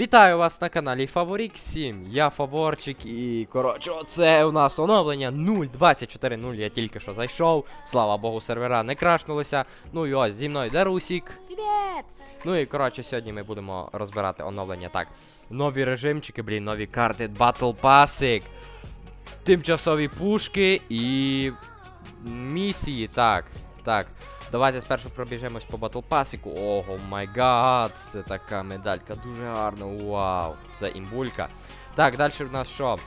Вітаю вас на каналі Фаворік 7. Я Фаворчик і коротше, оце у нас оновлення 0.24.0. Я тільки що зайшов. Слава Богу, сервера не крашнулися. Ну і ось зі мною Дарусік. Привет! Ну і коротше, сьогодні ми будемо розбирати оновлення. Так, нові режимчики, блін, нові карти, Battle Passик, тимчасові пушки і місії. Так, так. Давайте спершу пробіжемось по Passику. Ого май гад, це така медалька, дуже гарна. Вау, це імбулька. Так, далі в нас що?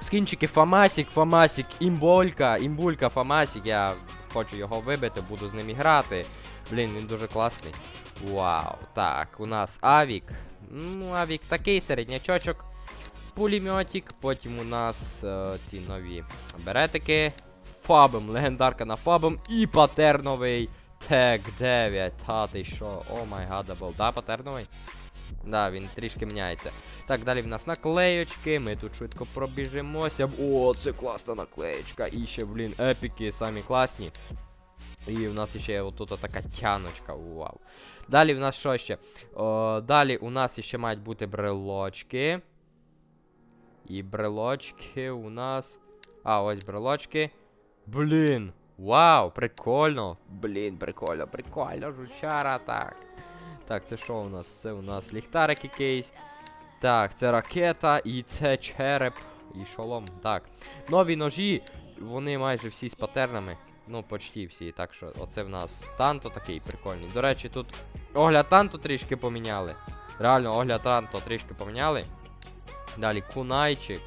Скінчики Фамасік, Фамасік, імболька, імбулька, Фамасік. Я хочу його вибити, буду з ним грати. Блін, він дуже класний. Вау. Так, у нас Авік. Ну, Авік такий середнячочок. Пулеметик. Потім у нас е, ці нові беретики. Фабом, легендарка на фабом і патерновий Тег 9. Та ти що? О май гадабл. Да, патерновий? Да, він трішки міняється. Так, далі в нас наклеючки. Ми тут швидко пробіжимося. О, це класна наклеєчка. І ще, блін, епіки самі класні. І в нас ще отут така тяночка. Вау. Далі в нас що ще? О, далі у нас ще мають бути брелочки. І брелочки у нас. А, ось брелочки. Блін. Вау, прикольно. Блін, прикольно, прикольно, жучара, так. Так, це що у нас? Це у нас ліхтарик якийсь. Так, це ракета і це череп і шолом. Так. Нові ножі, вони майже всі з патернами. Ну, почти всі. Так що оце в нас танто такий прикольний. До речі, тут огляд танто трішки поміняли. Реально, огляд танто трішки поміняли. Далі кунайчик.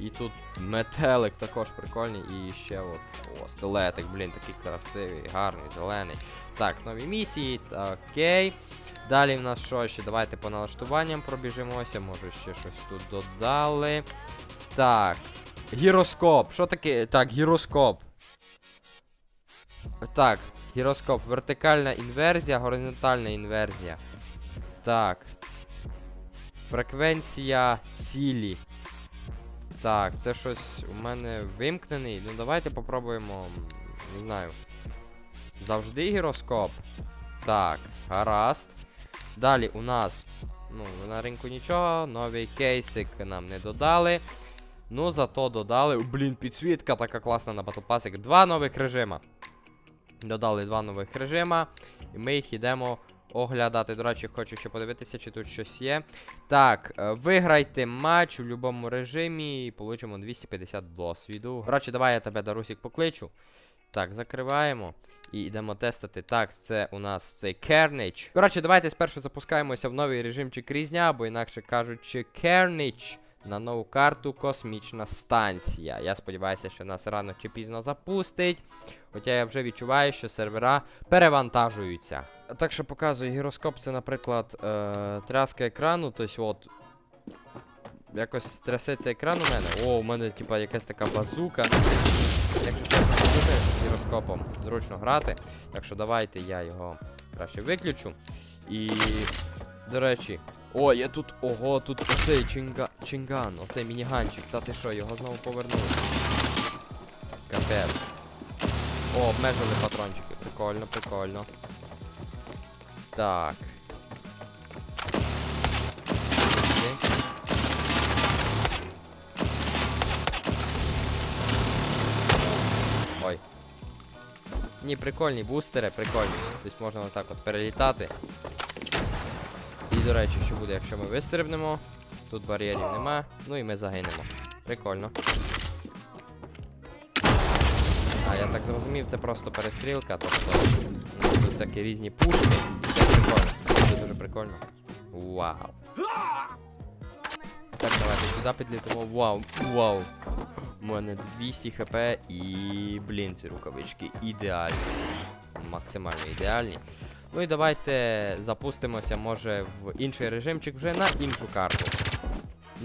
І тут метелик також прикольний. І ще от о, стилетик, блін, такий красивий, гарний, зелений. Так, нові місії, окей. Далі в нас що ще? Давайте по налаштуванням пробіжимося. Може ще щось тут додали. Так. Гіроскоп. Що таке? Так, гіроскоп. Так, гіроскоп. Вертикальна інверзія, горизонтальна інверзія. Так. Фреквенція цілі. Так, це щось у мене вимкнений. Ну давайте попробуємо. Не знаю. Завжди гіроскоп. Так, гаразд. Далі у нас. Ну, на ринку нічого, новий кейсик нам не додали. Ну, зато додали. Блін, підсвітка така класна на Battle Pass. Два нових режима. Додали два нових режима. І ми їх йдемо оглядати. До речі, хочу ще подивитися, чи тут щось є. Так, е, виграйте матч у будь-якому режимі і получимо 250 досвіду. Коротше, давай я тебе, Дарусік, покличу. Так, закриваємо. І йдемо тестити. Так, це у нас цей Carnage. Коротше, давайте спершу запускаємося в новий режимчик різня, або інакше кажучи, Carnage. На нову карту космічна станція. Я сподіваюся, що нас рано чи пізно запустить. Хоча я вже відчуваю, що сервера перевантажуються. Так що показую гіроскоп, це, наприклад, е, тряска екрану, тобто от. Якось трясеться екран у мене. О, у мене, типа, якась така базука. Якщо чесно, з гіроскопом зручно грати. Так що давайте я його краще виключу. І. До речі. О, я тут. Ого, тут оцей чинга... чинган, оцей мініганчик. Та ти що, його знову повернули. Капець. О, обмежили патрончики. Прикольно, прикольно. Так. Ой. Ні, прикольні бустери, прикольні. Тобто можна отак от перелітати. І, до речі, що буде, якщо ми вистрибнемо. Тут бар'єрів нема. Ну і ми загинемо. Прикольно. Я так зрозумів, це просто перестрілка, тобто у тут всякі різні пушки. Це прикольно. Це дуже прикольно. Вау. Так, давайте сюди підлітимо. Вау, вау. У мене 200 хп і, блін, ці рукавички ідеальні. Максимально ідеальні. Ну і давайте запустимося, може, в інший режимчик вже на іншу карту.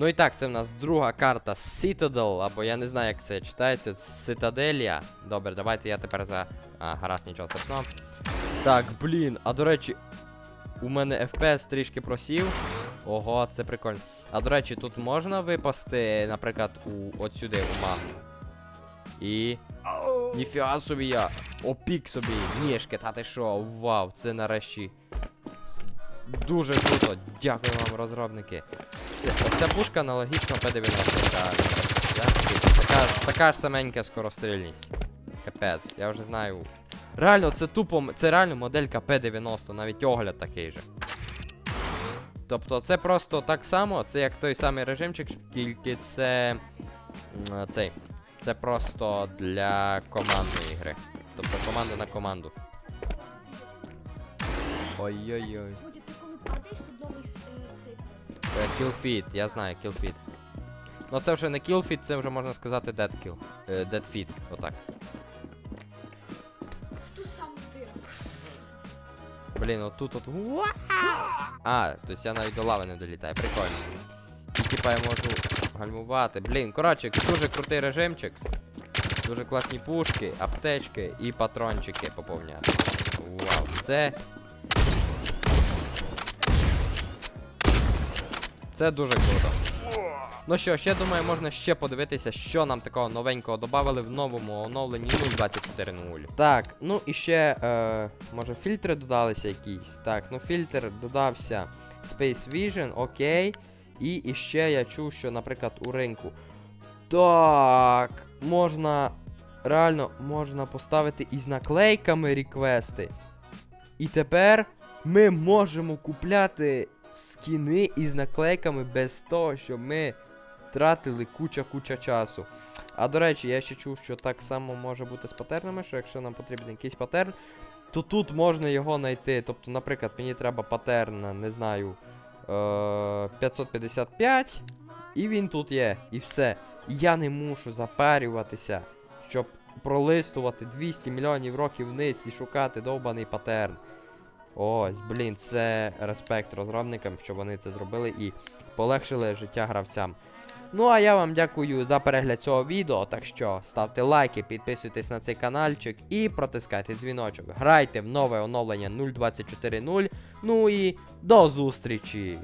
Ну і так, це в нас друга карта Citadel, або я не знаю, як це читається. Цитаделія. Добре, давайте я тепер за. А, гаразд, нічого страшного. Так, блін, а до речі, у мене FPS трішки просів. Ого, це прикольно. А до речі, тут можна випасти, наприклад, у от сюди, у магму. І. Ніфіга собі я. Опік собі. Ніжки, та ти що? Вау, це нарешті. Дуже круто. Дякую вам, розробники. Це, ця пушка аналогічна П-90. реально. Я такий, Така, така ж саменька скорострільність. Капець, я вже знаю. Реально, це тупо, це реально моделька П-90, навіть огляд такий же. Тобто це просто так само, це як той самий режимчик, тільки це. цей. Це просто для командної гри. Тобто команда на команду. Ой-ой-ой. Новий е, я знаю, Killfeed. Ну це вже не Killfeed, це вже можна сказати Dead Feed, отак. В ту саму дирку. Блін, отут от. А, тобто я навіть до лави не долітаю, прикольно. І типа я можу гальмувати. Блін, коротше, дуже крутий режимчик. Дуже класні пушки, аптечки і патрончики поповняти. Вау, це. Це дуже круто. Ну що я думаю, можна ще подивитися, що нам такого новенького додали в новому оновленні 0.24.0. Так, ну і ще, е, може, фільтри додалися якісь. Так, ну фільтр додався Space Vision, окей. І іще я чув, що, наприклад, у ринку. Так, можна. Реально можна поставити із наклейками реквести. І тепер ми можемо купляти скіни із наклейками без того, щоб ми тратили куча-куча часу. А до речі, я ще чув, що так само може бути з патернами, що якщо нам потрібен якийсь патерн, то тут можна його знайти. Тобто, наприклад, мені треба патерн, не знаю, е- 555, і він тут є, і все. Я не мушу запарюватися, щоб пролистувати 200 мільйонів років вниз і шукати довбаний патерн. Ось, блін, це респект розробникам, що вони це зробили і полегшили життя гравцям. Ну а я вам дякую за перегляд цього відео. Так що ставте лайки, підписуйтесь на цей каналчик і протискайте дзвіночок. Грайте в нове оновлення 0.24.0. Ну і до зустрічі!